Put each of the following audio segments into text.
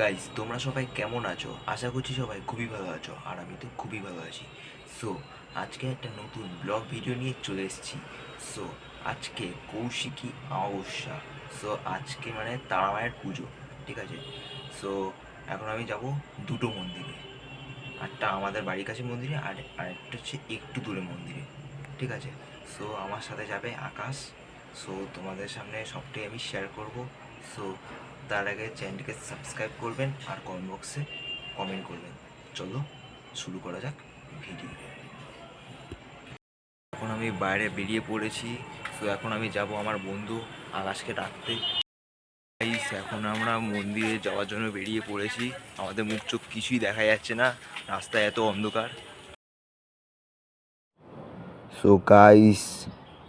Guys তোমরা সবাই কেমন আছো? আশা করছি সবাই খুবই ভালো আছো, আর আমি তো খুবই ভালো আছি। সো আজকে একটা নতুন ব্লগ ভিডিও নিয়ে চলে এসেছি। সো আজকে কৌশিকী অমাবস্যা। সো আজকে মানে তারা মায়ের পুজো, ঠিক আছে? সো এখন আমি যাব দুটো মন্দিরে। একটা আমাদের বাড়ির কাছে মন্দিরে, আর আরেকটা হচ্ছে একটু দূরে মন্দিরে, ঠিক আছে? সো আমার সাথে যাবে আকাশ। সো তোমাদের সামনে সবটাই আমি শেয়ার করব। সো তার আগে চ্যানেলটিকে সাবস্ক্রাইব করবেন আর কমেন্ট বক্সে কমেন্ট করবেন। চলো শুরু করা যাক ভিডিও এখন আমি বাইরে বেরিয়ে পড়েছি, তো এখন আমি যাব আমার বন্ধু আকাশকে ডাকতে। এখন আমরা মন্দিরে যাওয়ার জন্য বেরিয়ে পড়েছি। আমাদের মুখ চোখ কিছুই দেখা যাচ্ছে না, রাস্তায় এত অন্ধকার। সো গাইস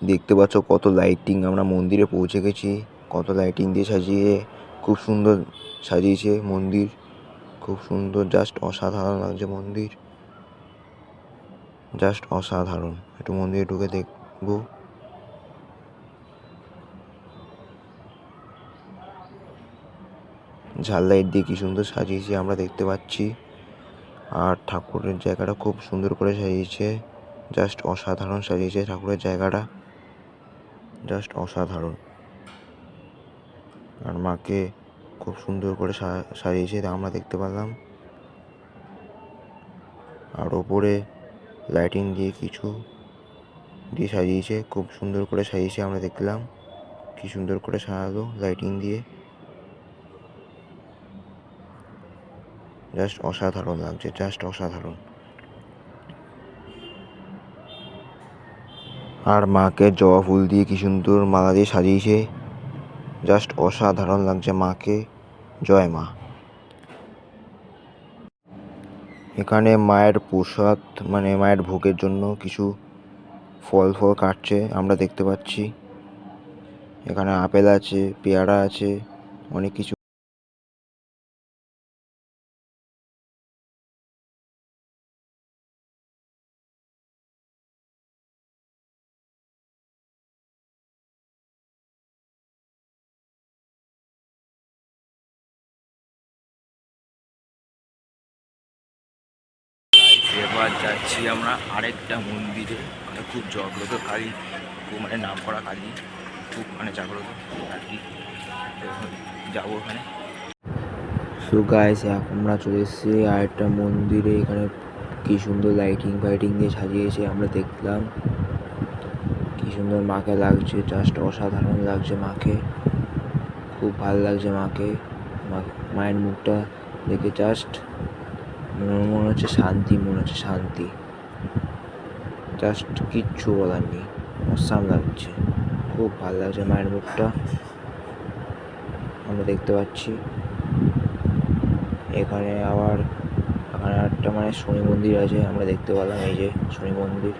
দেখতে পাচ্ছ কত লাইটিং আমরা মন্দিরে পৌঁছে গেছি, কত লাইটিং দিয়ে সাজিয়ে খুব সুন্দর সাজিয়েছে মন্দির। খুব সুন্দর জাস্ট অসাধারণ লাগছে মন্দির। জাস্ট অসাধারণ। একটু মন্দিরে ঢুকে দেখব। ঝাল লাইট দিয়ে কি সুন্দর সাজিয়েছে, আমরা দেখতে পাচ্ছি। আর ঠাকুরের জায়গাটা খুব সুন্দর করে সাজিয়েছে। জাস্ট অসাধারণ সাজিয়েছে ঠাকুরের জায়গাটা। জাস্ট অসাধারণ। আর মাকে খুব সুন্দর করে সাজিয়েছে আমরা দেখতে পেলাম। আর ওপরে লাইটিং দিয়ে কিছু দিয়ে সাজিয়েছে, খুব সুন্দর করে সাজিয়েছে, আমরা দেখলাম। কি সুন্দর করে সাজালো লাইটিং দিয়ে। জাস্ট অসাধারণ লাগছে, জাস্ট অসাধারণ। আর মাকে জবা ফুল দিয়ে কি সুন্দর মালা দিয়ে সাজিয়েছে। জাস্ট অসাধারণ লাগছে মাকে। জয় মা। এখানে মায়ের প্রসাদ মানে মায়ের ভোগের জন্য কিছু ফল ফল কাটছে, আমরা দেখতে পাচ্ছি। এখানে আপেল আছে, পেয়ারা আছে, অনেক কিছু যাচ্ছি আমরা আরেকটা মন্দিরে। মানে খুব জাগ্রত কালী, খুব মানে নাম করা কালী, খুব মানে জাগ্রত আর কি যাব ওখানে। সো গাইস আমরা চলে এসেছি আরেকটা মন্দিরে। এখানে কি সুন্দর লাইটিং ফাইটিং দিয়ে সাজিয়েছে, আমরা দেখলাম। কি সুন্দর মাকে লাগছে জাস্ট অসাধারণ লাগছে মাকে। খুব ভালো লাগছে মাকে। মায়ের মুখটা দেখে জাস্ট মনে হচ্ছে শান্তি, মনে হচ্ছে শান্তি। জাস্ট কিচ্ছু বলার নেই, অসাম লাগছে। খুব ভালো লাগছে মায়ের মুখটা। আমরা দেখতে পাচ্ছি। এখানে আবার, এখানে একটা মানে শনি মন্দির আছে, আমরা দেখতে পেলাম এই যে শনি মন্দির।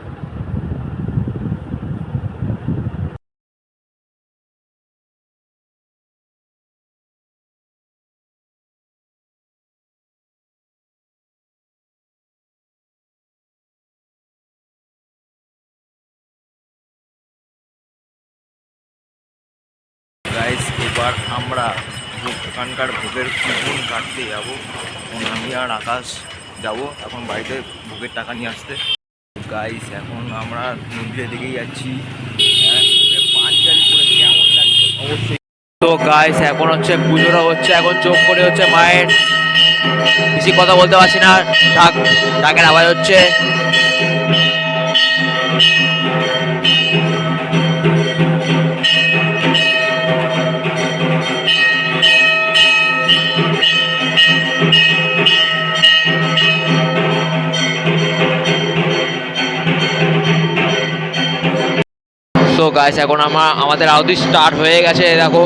এবার আমরা এখানকার ভোগের কুপন কাটতে যাব আমি আর আকাশ যাব এখন বাড়িতে ভোগের টাকা নিয়ে আসতে। গাইস এখন আমরা মন্দিরের দিকেই যাচ্ছি। হ্যাঁ, তো গাইস এখন হচ্ছে পুজোটা হচ্ছে এখন চোখ করে হচ্ছে মায়ের। বেশি কথা বলতে পারছি না। ডাক ডাকের আওয়াজ হচ্ছে। গাইস এখন আমার আমাদের আউদি স্টার্ট হয়ে গেছে দেখো।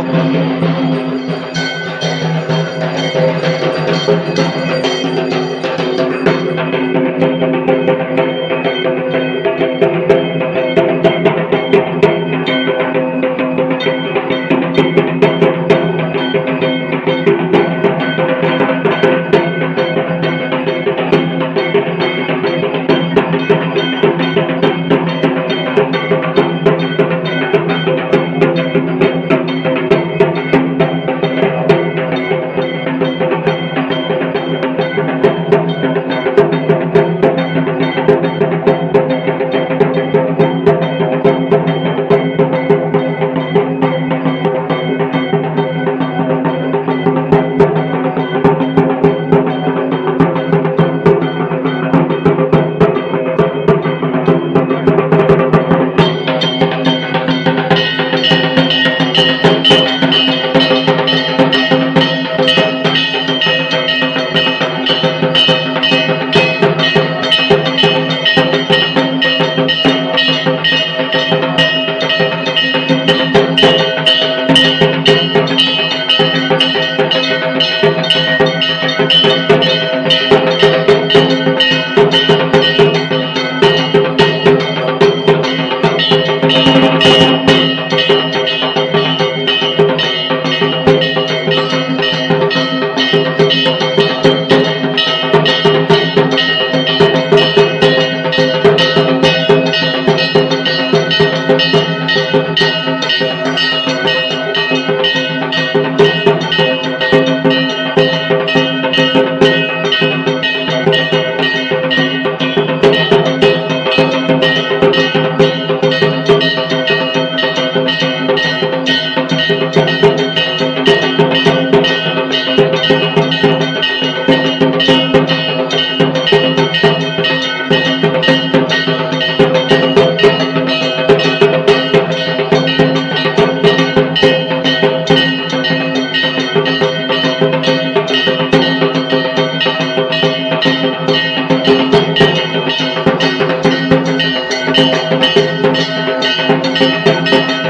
Thank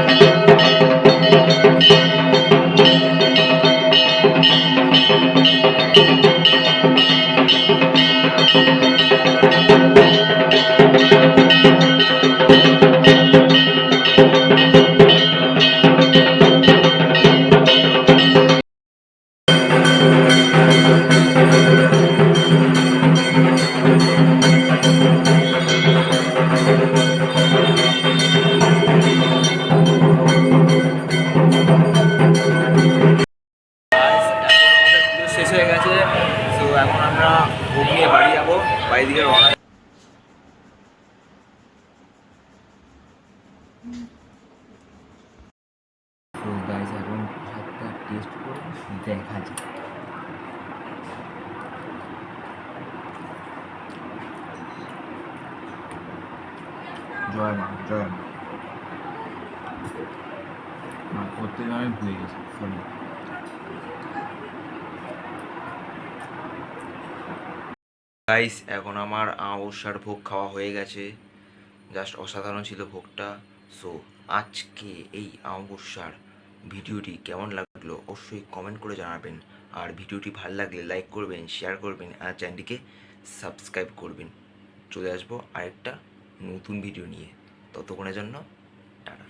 you. টেস্ট করে দেখা যাক। করতে আমি ভুলে গেছি সরি গাইস এখন আমার আমবস্যার ভোগ খাওয়া হয়ে গেছে। জাস্ট অসাধারণ ছিল ভোগটা। সো আজকে এই আমবস্যার ভিডিওটি কেমন লাগল অবশ্যই কমেন্ট করে জানাবেন। আর ভিডিওটি ভালো লাগলে লাইক করবেন শেয়ার করবেন, আর চ্যানেলটিকে সাবস্ক্রাইব করবেন। চলে আসব আরেকটা নতুন ভিডিও নিয়ে। ততক্ষণের জন্য টাটা।